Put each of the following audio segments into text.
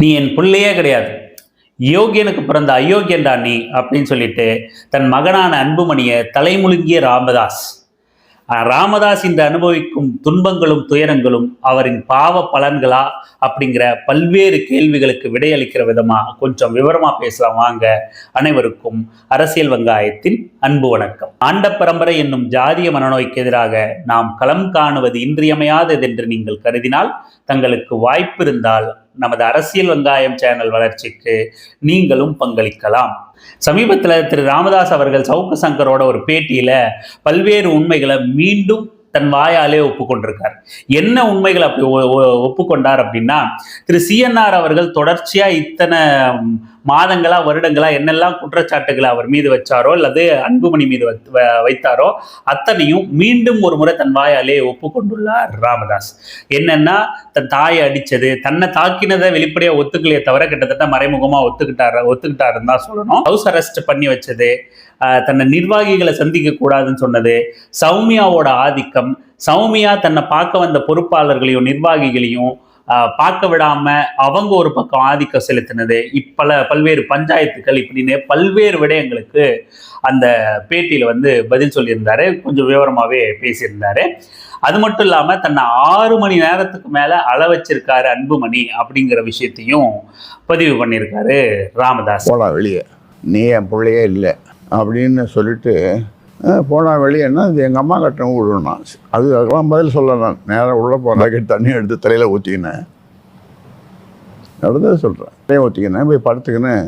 நீ என் பிள்ளையே கிடையாது. யோகியனுக்கு பிறந்த அயோக்கியன்டா நீ அப்படின்னு சொல்லிட்டு தன் மகனான அன்புமணியை தலைமுழுங்கிய ராமதாஸ். ராமதாஸ் இன்று அனுபவிக்கும் துன்பங்களும் துயரங்களும் அவரின் பாவ பலன்களா அப்படிங்கிற பல்வேறு கேள்விகளுக்கு விடையளிக்கிற விதமா கொஞ்சம் விவரமா பேசலாம். வாங்க அனைவருக்கும் அரசியல் வங்காயத்தின் அன்பு வணக்கம். ஆண்ட பரம்பரை என்னும் ஜாதிய மனநோய்க்கு எதிராக நாம் களம் காணுவது இன்றியமையாதது என்று நீங்கள் கருதினால் தங்களுக்கு வாய்ப்பு இருந்தால் நமது அரசியல் வெங்காயம் சேனல் வளர்ச்சிக்கு நீங்களும் பங்களிக்கலாம். சமீபத்தில் திரு ராமதாஸ் அவர்கள் சவுக்கு சங்கரோட ஒரு பேட்டியில பல்வேறு உண்மைகளை மீண்டும் தன் வாயாலே ஒப்புக்கொண்டிருக்கார். என்ன உண்மைகள் அப்படி ஒப்புக்கொண்டார் அப்படின்னா திரு சிஎன்ஆர் அவர்கள் தொடர்ச்சியா இத்தனை மாதங்களா வருடங்களா என்னெல்லாம் குற்றச்சாட்டுகளை அவர் மீது வச்சாரோ அல்லது அன்புமணி மீது வ- வைத்தாரோ அத்தனையும் மீண்டும் ஒரு முறை தன் வாயாலே ஒப்புக்கொண்டுள்ளார் ராமதாஸ். என்னன்னா தன் தாயை அடிச்சது தன்னை தாக்கினதை வெளிப்படையா ஒத்துக்கலையே தவிர கிட்டத்தட்ட மறைமுகமா ஒத்துக்கிட்டாரு ஒத்துக்கிட்டாருன்னு தான் சொல்லணும். ஹவுஸ் அரெஸ்ட் பண்ணி வச்சது தன்னை நிர்வாகிகளை சந்திக்க கூடாதுன்னு சொன்னது சௌமியாவோட ஆதிக்கம் சௌமியா தன்னை பார்க்க வந்த பொறுப்பாளர்களையும் நிர்வாகிகளையும் பார்க்க விடாம அவங்க ஒரு பக்கம் ஆதிக்கம் செலுத்தினது. இப்பல பல்வேறு பஞ்சாயத்துக்கள் இப்படின்னு பல்வேறு விடயங்களுக்கு அந்த பேட்டியில வந்து பதில் சொல்லியிருந்தாரு. கொஞ்சம் விவரமாவே பேசியிருந்தாரு. அது மட்டும் இல்லாம தன்னை ஆறு மணி நேரத்துக்கு மேல அள வச்சிருக்காரு அன்புமணி அப்படிங்கிற விஷயத்தையும் பதிவு பண்ணியிருக்காரு ராமதாஸ். போடா வெளியே. நீ என் பிள்ளையே இல்லை அப்படின்னு சொல்லிட்டு போனால் வெளியேன்னா அது எங்கள் அம்மா கட்டணும் விடணும் அது அதுக்கெல்லாம் பதில் சொல்ல நான். நேராக உள்ளே போன பக்கெட் தண்ணி எடுத்து தலையில் ஊற்றிக்கினேன் நடந்தது சொல்கிறேன் தலையை ஊற்றிக்கினேன் போய் படுத்துக்கினேன்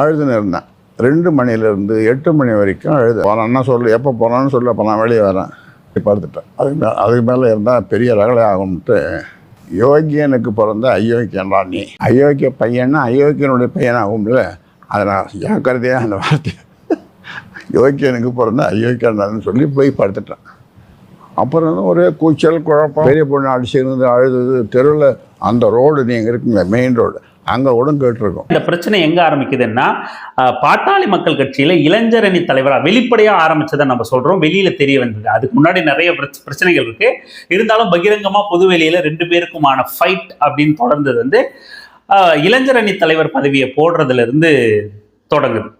அழுதுன்னு இருந்தேன். ரெண்டு மணிலேருந்து எட்டு மணி வரைக்கும் அழுது போனான்னா சொல்லு எப்போ போனான்னு சொல்லு அப்போ நான் வெளியே வரேன். போய் படுத்துட்டேன். அதுக்கு மே அதுக்கு மேலே இருந்தால் பெரிய ரகலை ஆகும்ட்டு யோகியனுக்கு பிறந்த அயோக்கியன்டா நீ அயோக்கிய பையன்னா அயோக்கியனுடைய பையன் ஆகும்ல அதை நான் ஜாக்கிரதையாக அந்த வார்த்தையை? யோக்கியனுக்கு பிறந்தா அயோக்கியன்டான்னு சொல்லி போய் படுத்துட்டான். அப்புறம் ஒரே கூச்சல் குழப்பம் பெரிய பொண்ணு அடிச்சிருந்து அழுது தெருவில் அந்த ரோடு நீங்கள் இருக்குங்க மெயின் ரோடு அங்கே கூட கேட்டிருக்கோம். இந்த பிரச்சனை எங்கே ஆரம்பிக்குதுன்னா பாட்டாளி மக்கள் கட்சியில் இளைஞரணி தலைவராக வெளிப்படையாக ஆரம்பித்ததை நம்ம சொல்கிறோம் வெளியில் தெரிய வந்தது. அதுக்கு முன்னாடி நிறைய பிரச்சனைகள் இருக்குது இருந்தாலும் பகிரங்கமாக பொதுவெளியில் ரெண்டு பேருக்குமான ஃபைட் அப்படின்னு தொடர்ந்தது வந்து இளைஞரணி தலைவர் பதவியை போடுறதுலேருந்து தொடங்குது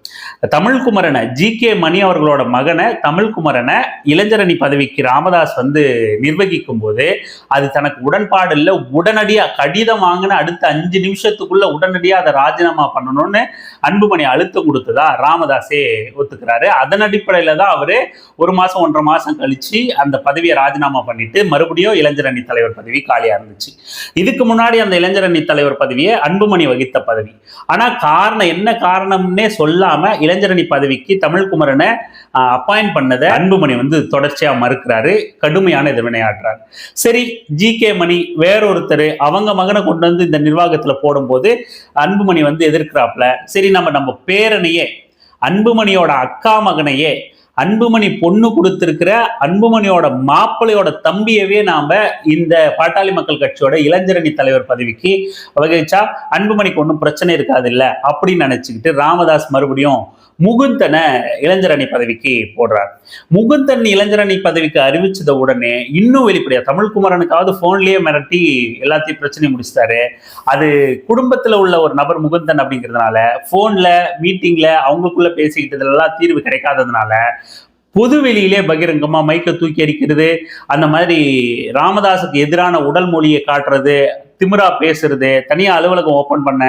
தமிழ்குமரனை ஜி கே மணி அவர்களோட மகனை தமிழ்குமரனை இளைஞரணி பதவிக்கு ராமதாஸ் வந்து நிர்வகிக்கும் போது அது தனக்கு உடன்பாடு இல்லை உடனடியா கடிதம் வாங்கின அடுத்த அஞ்சு நிமிஷத்துக்குள்ள உடனடியா அதை ராஜினாமா பண்ணணும்னு அன்புமணி அழுத்தம் கொடுத்ததா ராமதாஸே ஒத்துக்கிறாரு. அதன் அடிப்படையில தான் அவரு ஒரு மாசம் ஒன்றரை மாசம் கழிச்சு அந்த பதவியை ராஜினாமா பண்ணிட்டு மறுபடியும் இளைஞரணி தலைவர் பதவி காலியாக இருந்துச்சு. இதுக்கு முன்னாடி அந்த இளைஞரணி தலைவர் பதவியை அன்புமணி வகித்த பதவி. ஆனா காரணம் என்ன காரணம்னு சொல்லாம இளைஞரணி பதவிக்கு தமிழ்குமரனை அப்பாயிண்ட் பண்ணதை அன்புமணி வந்து தொடர்ச்சியா மறுக்கிறாரு கடுமையான எதிர்வினையாற்றுறாரு சரி ஜி கே மணி வேறொருத்தர் அவங்க மகனை கொண்டு வந்து இந்த நிர்வாகத்துல போடும்போது அன்புமணி வந்து எதிர்க்கிறாப்புல. சரி நம்ம நம்ம பேரனையே அன்புமணியோட அக்கா மகனையே அன்புமணி பொண்ணு கொடுத்திருக்கிற அன்புமணியோட மாப்பிள்ளையோட தம்பியவே நாம இந்த பாட்டாளி மக்கள் கட்சியோட இளைஞரணி தலைவர் பதவிக்கு வகிச்சா அன்புமணிக்கு ஒன்றும் பிரச்சனை இருக்காது இல்லை? அப்படின்னு நினைச்சுக்கிட்டு ராமதாஸ் மறுபடியும் முகுந்தனை இளைஞரணி பதவிக்கு போடுறார். முகுந்தன் இளைஞரணி பதவிக்கு அறிவிச்சத உடனே இன்னும் வெளிப்படையா தமிழ்குமரனுக்காவது போன்லயே மிரட்டி எல்லாத்தையும் பிரச்சனையும் முடிச்சிட்டாரு. அது குடும்பத்துல உள்ள ஒரு நபர் முகுந்தன் அப்படிங்கிறதுனால போன்ல மீட்டிங்ல அவங்களுக்குள்ள பேசிக்கிட்டதுலாம் தீர்வு கிடைக்காததுனால பொது வெளியிலே பகிரங்கமா மைக்க தூக்கி அடிக்கிறது அந்த மாதிரி ராமதாஸுக்கு எதிரான உடல் மொழியை காட்டுறது திமிரா பேசுறது தனியா அலுவலகம் ஓபன் பண்ண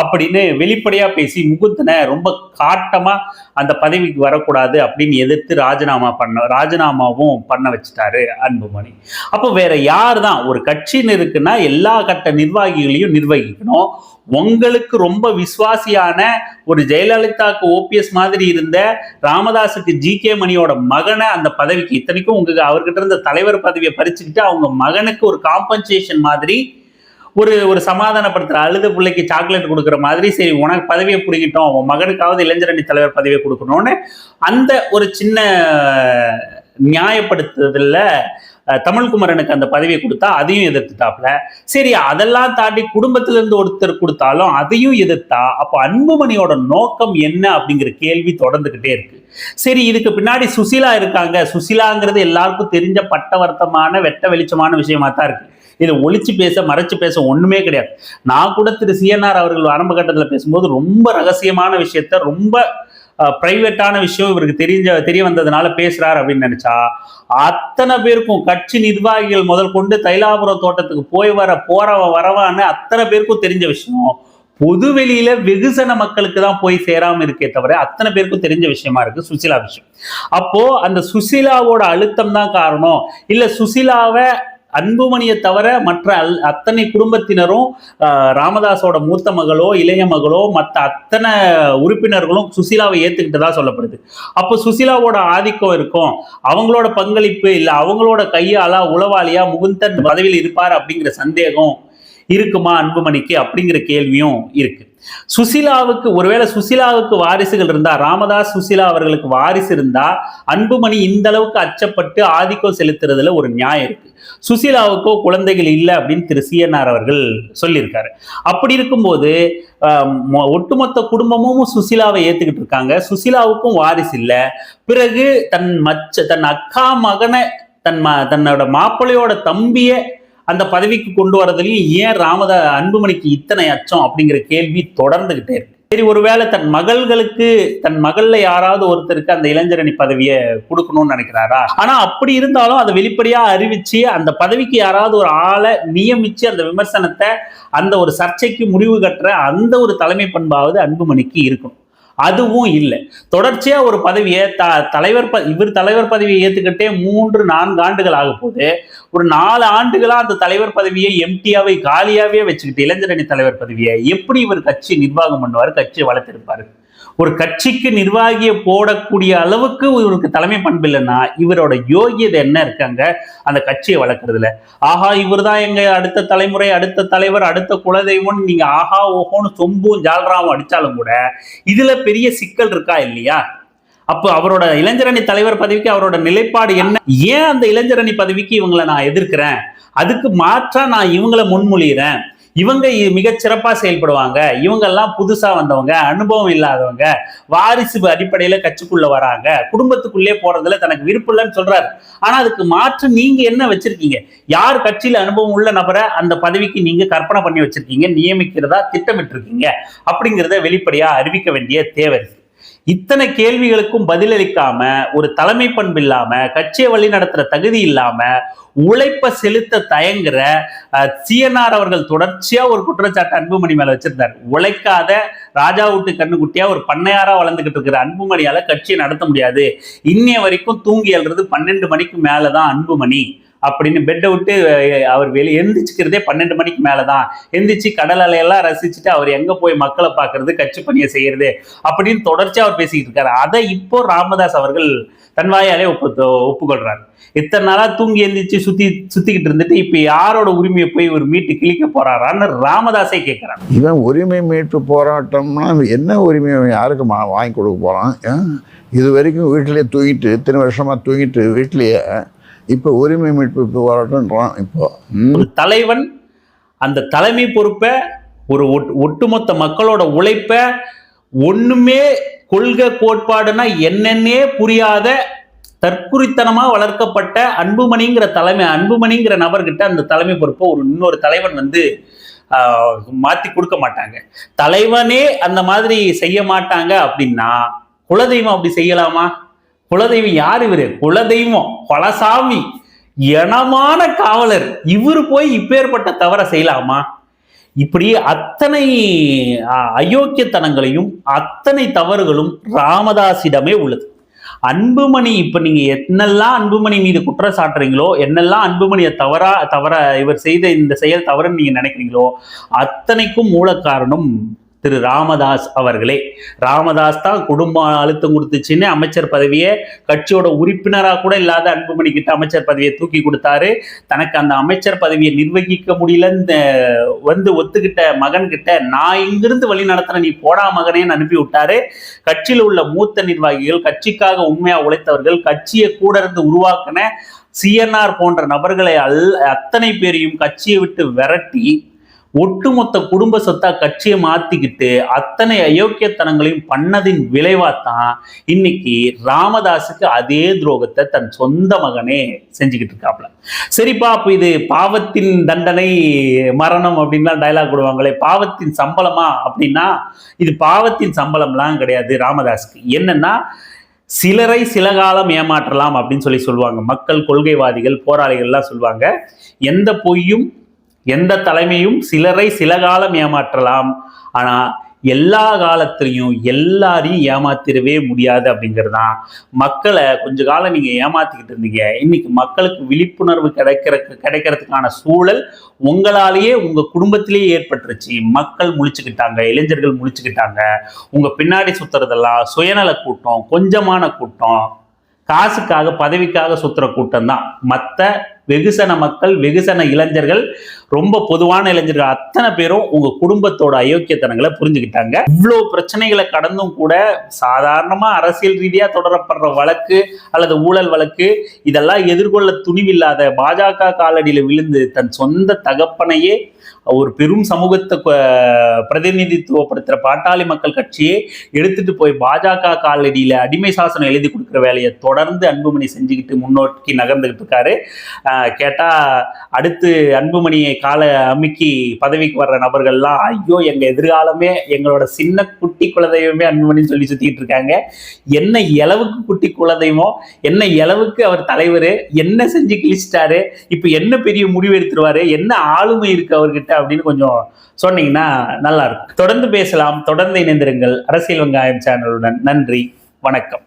அப்படின்னு வெளிப்படையா பேசி முகுந்தனை ரொம்ப காட்டமா அந்த பதவிக்கு வரக்கூடாது அப்படின்னு எதிர்த்து ராஜினாமா பண்ண ராஜினாமாவும் பண்ண வச்சுட்டாரு அன்புமணி. அப்போ வேற யார் தான் ஒரு கட்சின்னு இருக்குன்னா எல்லா கட்ட நிர்வாகிகளையும் நிர்வகிக்கணும். உங்களுக்கு ரொம்ப விசுவாசியான ஒரு ஜெயலலிதாக்கு ஓபிஎஸ் மாதிரி இருந்த ராமதாஸுக்கு ஜி கே மணியோட மகனை அந்த பதவிக்கு இத்தனைக்கும் உங்களுக்கு அவர்கிட்ட இருந்த தலைவர் பதவியை பறிச்சுக்கிட்டு அவங்க மகனுக்கு ஒரு காம்பன்சேஷன் மாதிரி ஒரு ஒரு சமாதானப்படுத்துகிற அழுத பிள்ளைக்கு சாக்லேட் கொடுக்குற மாதிரி சரி உனக்கு பதவியை பிடிக்கிட்டோம் உன் மகனுக்காவது இளைஞரணி தலைவர் பதவியை கொடுக்கணும்னு அந்த ஒரு சின்ன நியாயப்படுத்துறதுல தமிழ்குமரனுக்கு அந்த பதவியை கொடுத்தா அதையும் எதிர்த்துட்டாப்ல சரி அதெல்லாம் தாண்டி குடும்பத்திலிருந்து ஒருத்தர் கொடுத்தாலும் அதையும் எதிர்த்தா அப்போ அன்புமணியோட நோக்கம் என்ன அப்படிங்கிற கேள்வி தொடர்ந்துக்கிட்டே இருக்கு. சரி இதுக்கு பின்னாடி சுசிலா இருக்காங்க. சுசிலாங்கிறது எல்லாருக்கும் தெரிஞ்ச பட்டவர்த்தமான வெட்ட வெளிச்சமான விஷயமா தான் இருக்கு. இதை ஒழிச்சு பேச மறைச்சு பேச ஒன்றுமே கிடையாது. நான் கூட திரு சிஎன்ஆர் அவர்கள் ஆரம்ப கட்டத்தில் பேசும்போது ரொம்ப ரகசியமான விஷயத்த ரொம்ப பிரைவேட்டான விஷயம் இவருக்கு தெரிஞ்ச தெரிய வந்ததுனால பேசுறாரு அப்படின்னு நினைச்சா அத்தனை பேருக்கும் கட்சி நிர்வாகிகள் முதல் கொண்டு தைலாபுரம் தோட்டத்துக்கு போய் வர போறவ வரவான்னு அத்தனை பேருக்கும் தெரிஞ்ச விஷயம். பொது வெளியில வெகுசன மக்களுக்கு தான் போய் சேராம இருக்கே தவிர அத்தனை பேருக்கும் தெரிஞ்ச விஷயமா இருக்கு சுசிலா விஷயம். அப்போ அந்த சுசிலாவோட அழுத்தம் தான் காரணம். இல்ல சுசிலாவை அன்புமணியை தவிர மற்ற அல் அத்தனை குடும்பத்தினரும் ராமதாஸோட மூத்த மகளோ இளைய மகளோ மற்ற அத்தனை உறுப்பினர்களும் சுசிலாவை ஏத்துக்கிட்டதா சொல்லப்படுது. அப்போ சுசிலாவோட ஆதிக்கம் இருக்கும். அவங்களோட பங்களிப்பு இல்லை அவங்களோட கையாலா உளவாளியா முகுந்தன் பதவியில் இருப்பார் அப்படிங்கிற சந்தேகம் இருக்குமா அன்புமணிக்கு அப்படிங்கிற கேள்வியும் இருக்கு. சுசிலாவுக்கு ஒருவேளை சுசிலாவுக்கு வாரிசுகள் இருந்தா ராமதாஸ் சுசிலா அவர்களுக்கு வாரிசு இருந்தா அன்புமணி இந்த அளவுக்கு அச்சப்பட்டு ஆதிக்கம் செலுத்துறதுல ஒரு நியாயம் இருக்கு. சுசிலாவுக்கோ குழந்தைகள் இல்லை அப்படின்னு திரு சிஎன்ஆர் அவர்கள் சொல்லியிருக்காரு. அப்படி இருக்கும்போது மொ- ஒட்டுமொத்த குடும்பமும் சுசிலாவை ஏத்துக்கிட்டு இருக்காங்க. சுசிலாவுக்கும் வாரிசு இல்லை. பிறகு தன் மச்ச தன் அக்கா மகனை தன் ம தன்னோட மாப்பிள்ளையோட தம்பியை அந்த பதவிக்கு கொண்டு வரதுலயும் ஏன் ராமத அன்புமணிக்கு இத்தனை அச்சம் அப்படிங்கிற கேள்வி தொடர்ந்துகிட்டே இருக்கு. சரி ஒருவேளை தன் மகள்களுக்கு தன் மகள்ல யாராவது ஒருத்தருக்கு அந்த இளைஞரணி பதவியை கொடுக்கணும்னு நினைக்கிறாரா? ஆனா அப்படி இருந்தாலும் அதை வெளிப்படையா அறிவிச்சு அந்த பதவிக்கு யாராவது ஒரு ஆளை நியமிச்சு அந்த விமர்சனத்தை அந்த ஒரு சர்ச்சைக்கு முடிவு கட்டுற அந்த ஒரு தலைமை பண்பாவது அன்புமணிக்கு இருக்கணும். அதுவும் இல்லை. தொடர்ச்சியா ஒரு பதவியை த தலைவர் ப இவர் தலைவர் பதவியை ஏத்துக்கிட்டே மூன்று நான்கு ஆண்டுகள் ஆக போது ஒரு நாலு ஆண்டுகளா அந்த தலைவர் பதவியை எம்டியாவை காலியாவே வச்சுக்கிட்டு இளைஞரணி தலைவர் பதவியை எப்படி இவர் கட்சி நிர்வாகம் பண்ணுவார் கட்சியை வளர்த்திருப்பாரு? ஒரு கட்சிக்கு நிர்வாகியை போடக்கூடிய அளவுக்கு இவருக்கு தலைமை பண்பு இல்லைன்னா இவரோட யோகியதை என்ன இருக்காங்க அந்த கட்சியை வளர்க்கறதுல. ஆஹா இவர் தான் எங்க அடுத்த தலைமுறை அடுத்த தலைவர் அடுத்த குலதெய்வம்னு நீங்க ஆஹா ஓஹோன்னு சொம்பும் ஜால்ராவும் அடிச்சாலும் கூட இதுல பெரிய சிக்கல் இருக்கா இல்லையா? அப்போ அவரோட இளைஞரணி தலைவர் பதவிக்கு அவரோட நிலைப்பாடு என்ன? ஏன் அந்த இளைஞரணி பதவிக்கு இவங்களை நான் எதிர்க்கிறேன்? அதுக்கு மாற்றா நான் இவங்களை முன்மொழிகிறேன் இவங்க இ- மிகச் சிறப்பா செயல்படுவாங்க. இவங்க எல்லாம் புதுசா வந்தவங்க அனுபவம் இல்லாதவங்க வாரிசு அடிப்படையில கட்சிக்குள்ள வராங்க. குடும்பத்துக்குள்ளே போறதுல தனக்கு விருப்பம் இல்லைன்னு சொல்றாரு. ஆனா அதுக்கு மாற்று நீங்க என்ன வச்சிருக்கீங்க? யார் கட்சியில அனுபவம் உள்ள நபரை அந்த பதவிக்கு நீங்க கற்பனை பண்ணி வச்சிருக்கீங்க நியமிக்கிறதா திட்டமிட்டு இருக்கீங்க அப்படிங்கிறத வெளிப்படையா அறிவிக்க வேண்டிய தேவை இருக்கு. இத்தனை கேள்விகளுக்கும் பதிலளிக்காம ஒரு தலைமை பண்பு இல்லாம கட்சியை வழி நடத்துற தகுதி இல்லாம உழைப்ப செலுத்த தயங்குற சிஎன்ஆர் அவர்கள் தொடர்ச்சியா ஒரு குற்றச்சாட்டு அன்புமணி மேல வச்சிருந்தார். உழைக்காத ராஜா வீட்டு கண்ணுக்குட்டியா ஒரு பண்ணையாரா வளர்ந்துகிட்டு இருக்கிற அன்புமணியால கட்சியை நடத்த முடியாது. இன்னைய வரைக்கும் தூங்கி எழுறது பன்னெண்டு மணிக்கு மேலதான் அன்புமணி. அப்படின்னு பெட்டை விட்டு அவர் வெளியே எந்திரிச்சுக்கிறதே பன்னெண்டு மணிக்கு மேலே தான் எந்திரிச்சு கடல் அலையெல்லாம் ரசிச்சுட்டு அவர் எங்கே போய் மக்களை பார்க்கறது கட்சி பணியை செய்கிறது அப்படின்னு தொடர்ச்சியாக அவர் பேசிக்கிட்டு இருக்காரு. அதை இப்போ ராமதாஸ் அவர்கள் தன் வாயாலே ஒப்பு ஒப்புக்கொள்கிறார் இத்தனை நாளாக தூங்கி எந்திரிச்சு சுற்றி சுற்றிக்கிட்டு இருந்துட்டு இப்போ யாரோட உரிமையை போய் ஒரு மீட்டு கிழிக்க போகிறாரான்னு ராமதாஸே கேட்கிறான் இவன் உரிமை மீட்பு போராட்டம்னா என்ன உரிமை யாருக்கு வாங்கி கொடுக்க போகிறான் இது வரைக்கும் வீட்டிலேயே தூங்கிட்டு இத்தனை வருஷமாக தூங்கிட்டு வீட்டிலேயே இப்போ உரிமை மீட்பு போராட்டம்ன்றான் இப்போ. தலைவன் அந்த தலைமை பொறுப்பை ஒரு ஒட்- ஒட்டுமொத்த மக்களோட உழைப்ப ஒண்ணுமே கொள்கை கோட்பாடுனா என்னன்னே புரியாத தற்குறித்தனமா வளர்க்கப்பட்ட அன்புமணிங்கிற தலைமை அன்புமணிங்கிற நபர்கிட்ட அந்த தலைமை பொறுப்பை ஒரு இன்னொரு தலைவன் வந்து மாத்தி கொடுக்க மாட்டாங்க. தலைவனே அந்த மாதிரி செய்ய மாட்டாங்க அப்படின்னா குலதெய்வம் அப்படி செய்யலாமா? குலதெய்வம் யார் இவரு? குலதெய்வம். குலசாமி. இனமான காவலர். இவர் போய் இப்பேற்பட்ட தவற செய்யலாமா? இப்படி அத்தனை அயோக்கியத்தனங்களையும் அத்தனை தவறுகளும் ராமதாசிடமே உள்ளது. அன்புமணி இப்ப நீங்க என்னெல்லாம் அன்புமணி மீது குற்றம் சாட்டுறீங்களோ என்னெல்லாம் அன்புமணியை தவறா தவற இவர் செய்த இந்த செயல் தவறுன்னு நீங்க நினைக்கிறீங்களோ அத்தனைக்கும் மூல காரணம் திரு ராமதாஸ் அவர்களே. ராமதாஸ் தான் குடும்ப அழுத்தம் கொடுத்துச்சுன்னு அமைச்சர் பதவியை கட்சியோட உறுப்பினராக கூட இல்லாத அன்புமணி கிட்ட அமைச்சர் பதவியை தூக்கி கொடுத்தாரு. தனக்கு அந்த அமைச்சர் பதவியை நிர்வகிக்க முடியலன்னு வந்து ஒத்துக்கிட்ட மகன் கிட்ட நான் இங்கிருந்து வழி நடத்துறேன் நீ போடா மகனேன்னு அனுப்பி விட்டாரு. கட்சியில் உள்ள மூத்த நிர்வாகிகள் கட்சிக்காக உண்மையா உழைத்தவர்கள் கட்சியை கூட இருந்து உருவாக்கின சிஎன்ஆர் போன்ற நபர்களை அல் அத்தனை பேரையும் கட்சியை விட்டு விரட்டி ஒட்டுமொத்த குடும்ப சொத்தா கட்சியை மாத்திக்கிட்டு அத்தனை அயோக்கியத்தனங்களையும் பண்ணதின் விளைவாத்தான் இன்னைக்கு ராமதாஸுக்கு அதே துரோகத்தை தன் சொந்த மகனே செஞ்சுக்கிட்டு இருக்காப்ல. சரிப்பா அப்ப இது பாவத்தின் தண்டனை மரணம் அப்படின்லாம் டைலாக் விடுவாங்களே பாவத்தின் சம்பளமா அப்படின்னா இது பாவத்தின் சம்பளம்லாம் கிடையாது ராமதாஸுக்கு. என்னன்னா சிலரை சில காலம் ஏமாற்றலாம் அப்படின்னு சொல்லி சொல்லுவாங்க. மக்கள் கொள்கைவாதிகள் போராளிகள்லாம் சொல்லுவாங்க. எந்த பொய்யும் எந்த தலைமையும் சிலரை சில காலம் ஏமாற்றலாம். ஆனால் எல்லா காலத்திலையும் எல்லாரையும் ஏமாத்திடவே முடியாது அப்படிங்கிறது தான் மக்களை கொஞ்ச காலம் நீங்கள் ஏமாத்திக்கிட்டு இருந்தீங்க. இன்னைக்கு மக்களுக்கு விழிப்புணர்வு கிடைக்கிற கிடைக்கிறதுக்கான சூழல் உங்களாலேயே உங்கள் குடும்பத்திலேயே ஏற்பட்டுருச்சு. மக்கள் முழிச்சுக்கிட்டாங்க இளைஞர்கள் முழிச்சுக்கிட்டாங்க. உங்கள் பின்னாடி சுத்துறதெல்லாம் சுயநல கூட்டம் கொஞ்சமான கூட்டம். காசுக்காக பதவிக்காக சுற்றுற கூட்டம் தான் மற்ற வெகுசன மக்கள் வெகுசன இளைஞர்கள் ரொம்ப பொதுவான இளைஞர்கள் அத்தனை பேரும் உங்க குடும்பத்தோட அயோக்கியத்தனங்களை புரிஞ்சுக்கிட்டாங்க. இவ்வளோ பிரச்சனைகளை கடந்தும் கூட சாதாரணமா அரசியல் ரீதியா தொடரப்படுற வழக்கு அல்லது ஊழல் வழக்கு இதெல்லாம் எதிர்கொள்ள துணிவில்லாத பாஜக காலடியில் விழுந்து தன் சொந்த தகப்பனையே ஒரு பெரும் சமூகத்தை ப- பாட்டாளி மக்கள் கட்சியே எடுத்துட்டு போய் பாஜக காலடியில் அடிமை சாசனம் எழுதி கொடுக்குற வேலையை தொடர்ந்து அன்புமணி செஞ்சுக்கிட்டு முன்னோக்கி நகர்ந்துகிட்டு இருக்காரு. கேட்டால் அடுத்து அன்புமணியை கால அமுக்கி பதவிக்கு வர்ற நபர்கள்லாம் ஐயோ எங்கள் எதிர்காலமே எங்களோட சின்ன குட்டி குலதெய்வமே அன்புமணின்னு சொல்லி சுற்றிக்கிட்டு இருக்காங்க. என்ன இளவுக்கு குட்டி குலதெய்வம் என்ன இளவுக்கு அவர் தலைவர் என்ன செஞ்சு கிழிச்சிட்டாரு இப்போ என்ன பெரிய முடிவு எடுத்துருவாரு என்ன ஆளுமை இருக்கு அவர்கிட்ட? அப்படின்னு கொஞ்சம் சொன்னீங்கன்னா நல்லா இருக்கும் தொடர்ந்து பேசலாம். தொடர்ந்து இணைந்திருங்கள். அரசியல் வெங்காயம் சேனலுடன் நன்றி. வணக்கம்.